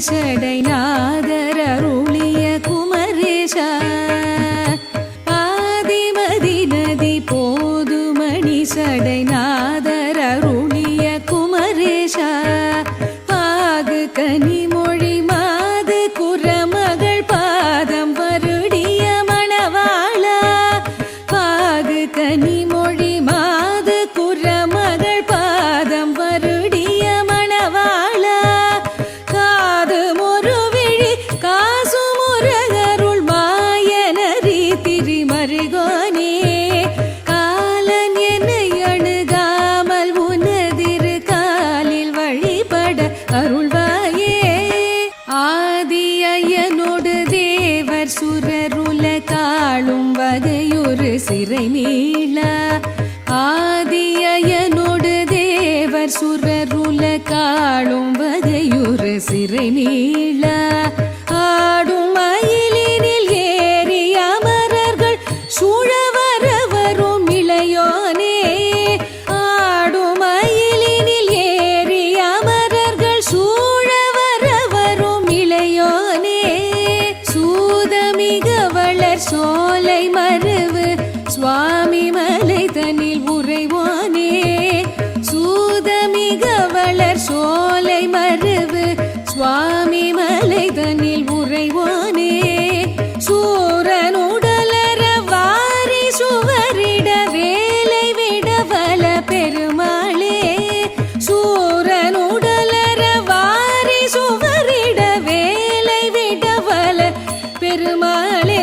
சடை நாதர அருளிய குமரேஷ ஆதிமதி நதி போதுமணி சடை நாதர அருளிய குமரேஷ பாகு கனிமொழி மாது குரமகள் பாதம் வருடிய மணவாளா. பாகு கனிமொழி மா சிறை மீள. ஆதியனோடு தேவர் சுரருல காளும் வகையொரு சிறை மீள. வளர் சோலை மருவு சுவாமி மலை தனில் உறைவானே. சூதமிக வளர் சோலை மருவு சுவாமி மலை தனில் உறைவோனே. சூரனுடலர வாரி சுவரிட வேலை விட வல பெருமாளே. சூரனுடலர வாரி சுவரிட வேலை விட வல பெருமாளே.